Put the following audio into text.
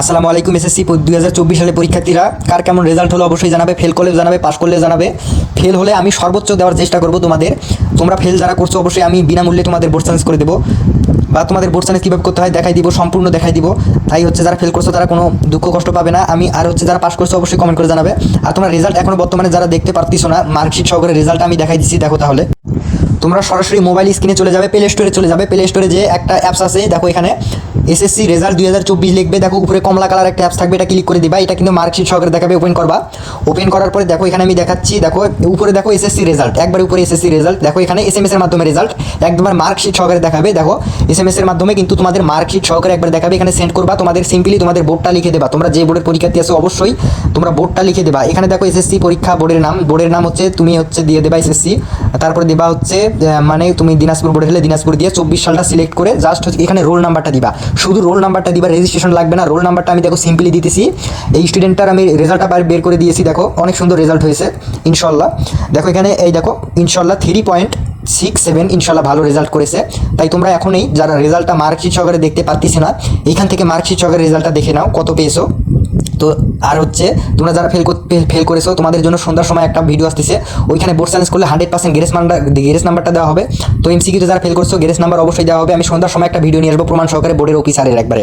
আসসালামু আলাইকুম, এসএসসি দুই হাজার চব্বিশ সালে পরীক্ষার্থীরা। কার কেমন রেজাল্ট হলো অবশ্যই জানাবে ফেল করলে জানাবে পাস করলে জানাবে। ফেল হলে আমি সর্বোচ্চ দেওয়ার চেষ্টা করব তোমাদের। তোমরা ফেল যারা করছ, অবশ্যই আমি বিনামূল্যে তোমাদের বোর্ড সায়েন্স করে দেবো। বা তোমাদের বোর্ড সায়েন্স কীভাবে করতে হয় দেখাই দিব, সম্পূর্ণ দেখাই দিব। তাই হচ্ছে যারা ফেল করছ, তারা কোনো দুঃখ, কষ্ট পাবে না। আমি আর হচ্ছে যারা পাস করছ, অবশ্যই কমেন্ট করে জানাবে। আর তোমরা রেজাল্ট এখনও বর্তমানে যারা দেখতে পারতিস না মার্কশিট সহকারে রেজাল্ট আমি দেখাই দিচ্ছি দেখো তাহলে। তোমরা সরাসরি মোবাইল স্ক্রিনে চলে যাবে প্লে স্টোরে চলে যাবে। প্লে স্টোরে যে একটা অ্যাপস আছে, দেখো এখানে। এসএসসি রেজাল্ট দুই হাজার চব্বিশ লিখবে। দেখো, উপরে কমলা কালার একটা অ্যাপস থাকবে, এটা ক্লিক করে দিবা। এটা কিন্তু মার্কশিট সহকারে দেখাবে ওপেন করবা। ওপেন করার পরে দেখো, এখানে আমি দেখাচ্ছি, দেখো, উপরে দেখো এসএসসি রেজাল্ট একবার উপরে এসএসসি রেজাল্ট দেখো, এখানে এস এম এর মাধ্যমে রেজাল্ট একবার মার্কশিট সহকারে দেখাবে, দেখো এস এম এর মাধ্যমে কিন্তু তোমাদের মার্কশিট সহকারে একবার দেখাবে। এখানে সেন্ড করবা, তোমাদের সিম্পলি তোমাদের বোর্ডটা লিখে দেবা। তোমরা যে বোর্ডের পরীক্ষার্থী আছো, অবশ্যই তোমরা বোর্ডটা লিখে দেবা। এখানে দেখো এসএসসি পরীক্ষা, বোর্ডের নাম। বোর্ডের নাম হচ্ছে, তুমি হচ্ছে দিয়ে দেবা এসএসসি তারপরে দেবা হচ্ছে মানে তুমি দিনাজপুর বোর্ডে হলে দিনাজপুর দিয়ে চব্বিশ সালটা সিলেক্ট করে জাস্ট হচ্ছে এখানে রোল নাম্বারটা দিবা। শুধু রোল নাম্বারটা দিবা রেজিস্ট্রেশন লাগবে না। রোল নাম্বারটা আমি দেখো সিম্পলি দিতেছি। এই স্টুডেন্টটার আমি রেজাল্টটা বের করে দিয়েছি, দেখো। অনেক সুন্দর রেজাল্ট হয়েছে, ইনশাল্লাহ। দেখো এখানে, এই দেখো, ইনশাল্লাহ থ্রি পয়েন্ট সিক্স সেভেন ইনশাল্লাহ ভালো রেজাল্ট করেছে। তাই তোমরা এখনই যারা রেজাল্টটা মার্কশিট সহকারে দেখতে পারতেছে না এইখান থেকে মার্কশিট সহকারে রেজাল্টটা দেখে নাও, কত পেয়েছ। তো আর হচ্ছে তোমরা যারা ফেল ফেল করেছ, তোমাদের জন্য সন্ধ্যার সময় একটা ভিডিও আসতেছে। ওইখানে বোর্ড চ্যালেঞ্জ করলে hundred percent grace number grace নাম্বারটা দেওয়া হবে। তো এমসিকিউতে যারা ফেল করছ গ্রেস নাম্বার অবশ্যই দেওয়া হবে। আমি সন্ধ্যার সময় একটা ভিডিও নিয়ে আসব প্রমাণ সহকারে বোর্ডের অফিসারের একবারে।